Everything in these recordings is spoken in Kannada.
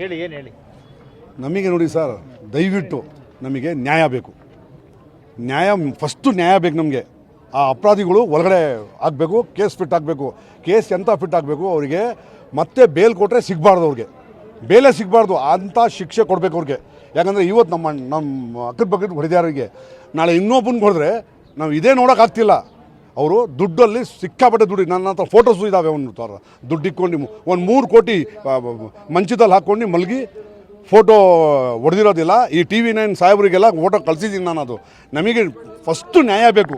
ಹೇಳಿ, ಏನು ಹೇಳಿ? ನಮಗೆ ನೋಡಿ ಸರ್, ದಯವಿಟ್ಟು ನಮಗೆ ನ್ಯಾಯ ಬೇಕು. ನ್ಯಾಯ ಫಸ್ಟು ನ್ಯಾಯ ಬೇಕು ನಮಗೆ. ಆ ಅಪರಾಧಿಗಳು ಒಳಗಡೆ ಆಗಬೇಕು, ಕೇಸ್ ಫಿಟ್ ಆಗಬೇಕು. ಕೇಸ್ ಎಂಥ ಫಿಟ್ ಆಗಬೇಕು, ಅವರಿಗೆ ಮತ್ತೆ ಬೇಲ್ ಕೊಟ್ಟರೆ ಸಿಗಬಾರ್ದು ಅವ್ರಿಗೆ. ಬೇಲೇ ಸಿಗಬಾರ್ದು ಅಂಥ ಶಿಕ್ಷೆ ಕೊಡಬೇಕು ಅವ್ರಿಗೆ. ಯಾಕಂದರೆ ಇವತ್ತು ನಮ್ಮ ನಮ್ಮ ಅಕ್ಕದ ಬಗ್ಗೆ ಹೊಡೆದಾರಿಗೆ ನಾಳೆ ಇನ್ನೊಬ್ಬನಿಗೆ ಹೊಡೆದ್ರೆ ನಾವು ಇದೇ ನೋಡೋಕ್ಕಾಗ್ತಿಲ್ಲ ಅವರು ದುಡ್ಡಲ್ಲಿ ಸಿಕ್ಕಾಪಟ್ಟೆ ದುಡ್ಡು, ನನ್ನ ಹತ್ರ ಫೋಟೋಸು ಇದ್ದಾವೆ ಅವನು ಥರ ದುಡ್ಡು ಇಕ್ಕೊಂಡು ಒಂದು ಮೂರು ಕೋಟಿ ಮಂಚದಲ್ಲಿ ಹಾಕ್ಕೊಂಡು ಮಲಗಿ ಫೋಟೋ ಹೊಡೆದಿರೋದಿಲ್ಲ. ಈ ಟಿ ವಿ ನೈನ್ ಸಾಹೇಬರಿಗೆಲ್ಲ ಫೋಟೋ ಕಳಿಸಿದ್ದೀನಿ ನಾನು ಅದು. ನಮಗೆ ಫಸ್ಟು ನ್ಯಾಯ ಬೇಕು.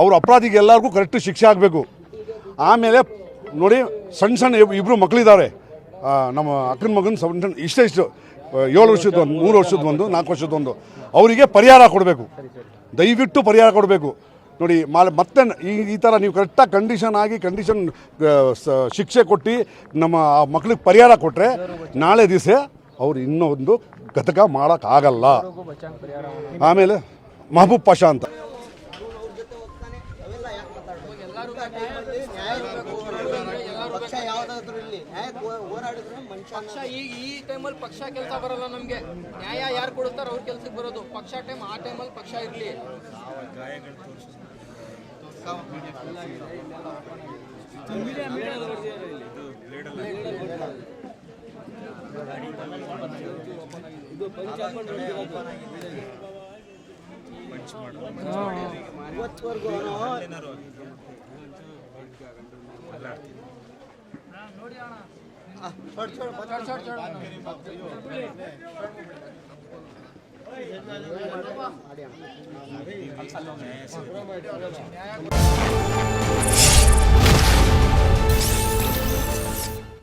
ಅವರು ಅಪರಾಧಿಗೆ ಎಲ್ಲರಿಗೂ ಕರೆಕ್ಟ್ ಶಿಕ್ಷೆ ಆಗಬೇಕು. ಆಮೇಲೆ ನೋಡಿ ಸಣ್ಣ ಸಣ್ಣ ಇಬ್ಬರು ಮಕ್ಕಳಿದ್ದಾರೆ ನಮ್ಮ ಅಕ್ಕನ ಮಗನ ಸಣ್ಣ ಸಣ್ಣ ಇಷ್ಟೇ ಇಷ್ಟು, ಏಳು ವರ್ಷದ ಒಂದು ಮೂರು ವರ್ಷದ ಒಂದು ನಾಲ್ಕು ವರ್ಷದ ಒಂದು ಅವರಿಗೆ ಪರಿಹಾರ ಕೊಡಬೇಕು. ದಯವಿಟ್ಟು ಪರಿಹಾರ ಕೊಡಬೇಕು. ನೋಡಿ ಮಾಲೆ ಮತ್ತೆ ಈ ಈ ಥರ ನೀವು ಕರೆಕ್ಟಾಗಿ ಕಂಡೀಷನ್ ಆಗಿ ಕಂಡೀಷನ್ ಶಿಕ್ಷೆ ಕೊಟ್ಟು ನಮ್ಮ ಆ ಮಕ್ಳಿಗೆ ಪರಿಹಾರ ಕೊಟ್ಟರೆ ನಾಳೆ ದಿವಸ ಅವ್ರು ಇನ್ನೊಂದು ಘಟಕ ಮಾಡೋಕ್ಕಾಗಲ್ಲ. ಆಮೇಲೆ ಮಹಬೂಬ್ ಪಾಷಾ ಅಂತ. ಯಾವ್ದಾದ್ರು ಇಲ್ಲಿ ನ್ಯಾಯಕ್ಕೆ ಹೋರಾಡಿದ್ರೆ ಮನುಷ್ಯ ಪಕ್ಷ ಈ ಈ ಟೈಮಲ್ಲಿ ಪಕ್ಷ ಕೆಲಸ ಬರಲ್ಲ ನಮಗೆ. ನ್ಯಾಯ ಯಾರು ಕೊಡುತ್ತಾರೋ ಅವ್ರ ಕೆಲ್ಸಕ್ಕೆ ಬರೋದು. ಪಕ್ಷ ಟೈಮ್ ಆ ಟೈಮಲ್ಲಿ ಪಕ್ಷ ಇರಲಿ. ಇವತ್ತುವರೆಗೂ छोड़ छोड़ छोड़ छोड़ छोड़ आडिया